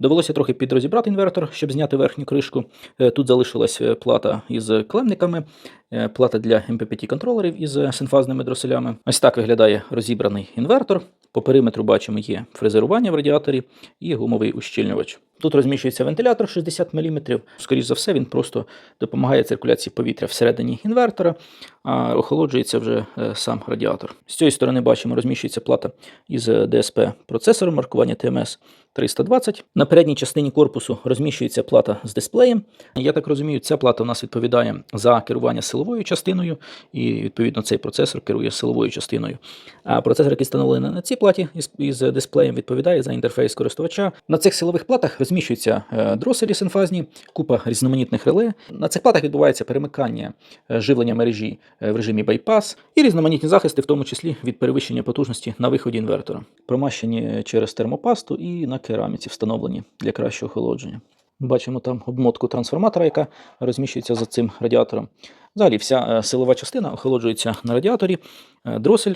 Довелося трохи підрозібрати інвертор, щоб зняти верхню кришку. Е, Тут залишилась е, плата із клемниками, е, плата для MPPT контролерів із синфазними дроселями. Ось так виглядає розібраний інвертор. По периметру бачимо є фрезерування в радіаторі і гумовий ущільнювач. Тут розміщується вентилятор 60 мм. Скоріше за все, він просто допомагає циркуляції повітря всередині інвертора, а охолоджується вже е, сам радіатор. З цієї сторони бачимо, розміщується плата із е, DSP процесором маркування TMS 320. На передній частині корпусу розміщується плата з дисплеєм. Я так розумію, ця плата у нас відповідає за керування силовою частиною, і відповідно цей процесор керує силовою частиною. А процесор, який встановлений на цій платі із дисплеєм, відповідає за інтерфейс користувача. На цих силових платах розміщуються е, дроселі синфазні, купа різноманітних реле. На цих платах відбувається перемикання е, живлення мережі е, в режимі байпас і різноманітні захисти, в тому числі від перевищення потужності на виході інвертора, промащені через термопасту і на кераміці встановлені для кращого охолодження. Бачимо там обмотку трансформатора, яка розміщується за цим радіатором. Взагалі, вся силова частина охолоджується на радіаторі. Дросель,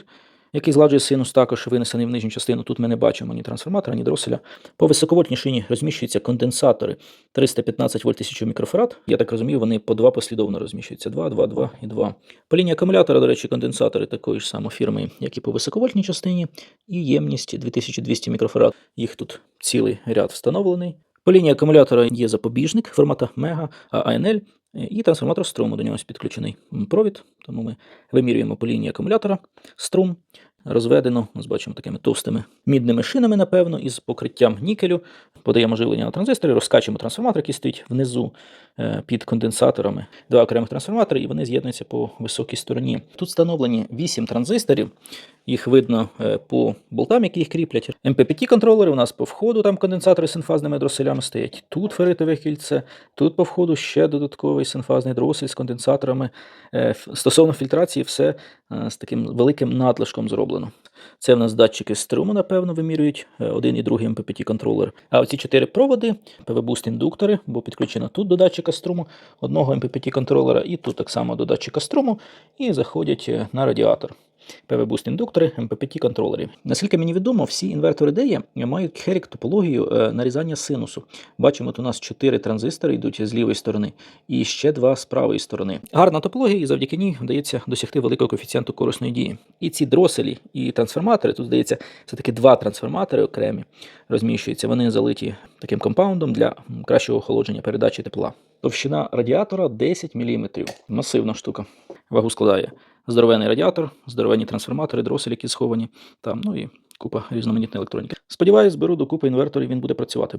який згладжує синус, також винесений в нижню частину. Тут ми не бачимо ні трансформатора, ні дроселя. По високовольтній шині розміщуються конденсатори 315 вольт 1000 мікрофарад. Я так розумію, вони по два послідовно розміщуються: 2, 2, 2 і 2. По лінії акумулятора, до речі, конденсатори такої ж самої фірми, як і по високовольтній частині, і ємність 2200 мікрофарад. Їх тут цілий ряд встановлений. По лінії акумулятора є запобіжник формата Мега ANL і трансформатор струму. До нього підключений провід, тому ми вимірюємо по лінії акумулятора струм. Розведено, ось бачимо такими товстими мідними шинами, напевно, із покриттям нікелю. Подаємо живлення на транзистори, розкачуємо трансформатор, який стоїть внизу е, під конденсаторами. Два окремих трансформатори, і вони з'єднуються по високій стороні. Тут встановлені 8 транзисторів. Їх видно е, по болтам, які їх кріплять. MPPT контролери у нас по входу, там конденсатори з синфазними дроселями стоять. Тут ферритове кільце, тут по входу ще додатковий синфазний дросель з конденсаторами. Е, Стосовно фільтрації, все з таким великим надлишком зроблено. Це в нас датчики струму, напевно, вимірюють е, один і другий MPPT контролер. А оці чотири проводи, PV-Boost індуктори, бо підключено тут до датчика струму одного MPPT контролера, і тут так само до датчика струму, і заходять е, на радіатор. PV-Boost індуктори, MPPT контролери. Наскільки мені відомо, всі інвертори DEA мають херік топологію е, нарізання синусу. Бачимо, от у нас 4 транзистори йдуть з лівої сторони, і ще два з правої сторони. Гарна топологія, і завдяки ній вдається досягти великого коефіцієнту корисної дії. І ці дроселі, і трансформатори, тут здається, все-таки два трансформатори окремі розміщуються. Вони залиті таким компаундом для кращого охолодження передачі тепла. Товщина радіатора 10 мм. Масивна штука. Вагу складає здоровений радіатор, здоровенні трансформатори, дроселі, які сховані там, ну і купа різноманітної електроніки. Сподіваюсь, беру докупи інвертор і він буде працювати.